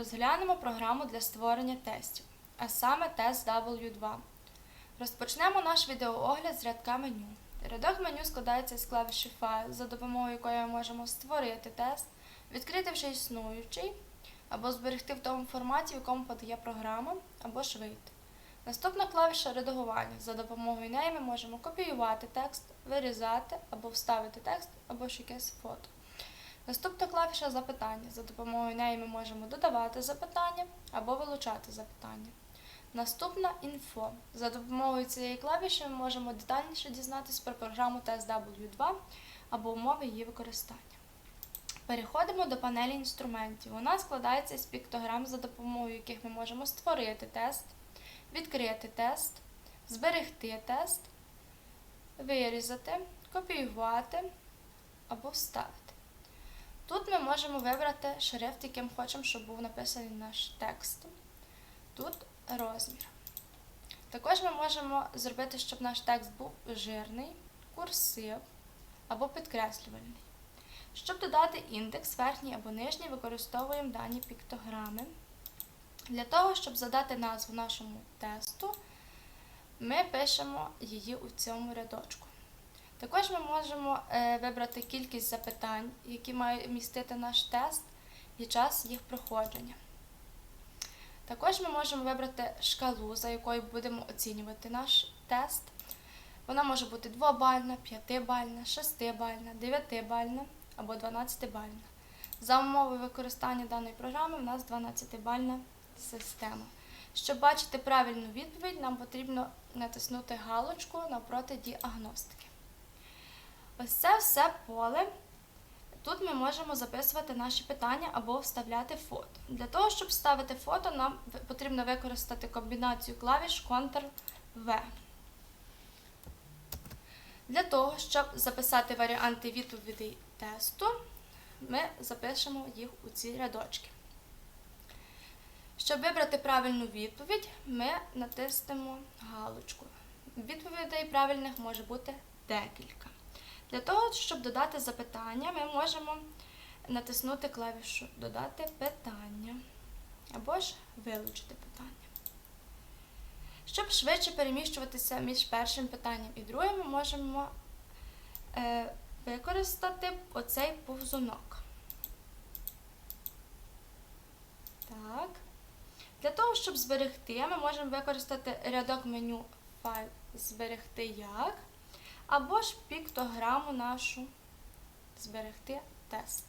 Розглянемо програму для створення тестів, а саме тест W2. Розпочнемо наш відеоогляд з рядка меню. Рядок меню складається з клавіші файл, за допомогою якої ми можемо створити тест, відкрити вже існуючий, або зберегти в тому форматі, в якому подає програма, або вийти. Наступна клавіша редагування. За допомогою неї ми можемо копіювати текст, вирізати або вставити текст, або ж якесь фото. Наступна клавіша запитання. За допомогою неї ми можемо додавати запитання або вилучати запитання. Наступна інфо. За допомогою цієї клавіші ми можемо детальніше дізнатися про програму тест W2 або умови її використання. Переходимо до панелі інструментів. Вона складається з піктограм, за допомогою яких ми можемо створити тест, відкрити тест, зберегти тест, вирізати, копіювати або вставити. Тут ми можемо вибрати шрифт, яким хочемо, щоб був написаний наш текст. Тут розмір. Також ми можемо зробити, щоб наш текст був жирний, курсив або підкреслювальний. Щоб додати індекс, верхній або нижній, використовуємо дані піктограми. Для того, щоб задати назву нашому тесту, ми пишемо її у цьому рядочку. Також ми можемо е, вибрати кількість запитань, які має містити наш тест, і час їх проходження. Також ми можемо вибрати шкалу, за якою будемо оцінювати наш тест. Вона може бути 2-бальна, 5-бальна, 6-бальна, 9-бальна або 12-бальна. За умовою використання даної програми у нас 12-бальна система. Щоб бачити правильну відповідь, нам потрібно натиснути галочку навпроти діагностики. Ось це все поле. Тут ми можемо записувати наші питання або вставляти фото. Для того, щоб вставити фото, нам потрібно використати комбінацію клавіш Ctrl-V. Для того, щоб записати варіанти відповідей тесту, ми запишемо їх у ці рядочки. Щоб вибрати правильну відповідь, ми натиснемо галочку. Відповідей правильних може бути декілька. Для того, щоб додати запитання, ми можемо натиснути клавішу Додати питання або ж вилучити питання. Щоб швидше переміщуватися між першим питанням і другим, ми можемо е, використати оцей повзунок. Так. Для того, щоб зберегти, ми можемо використати рядок меню файл Зберегти як або ж піктограму нашу зберегти тест.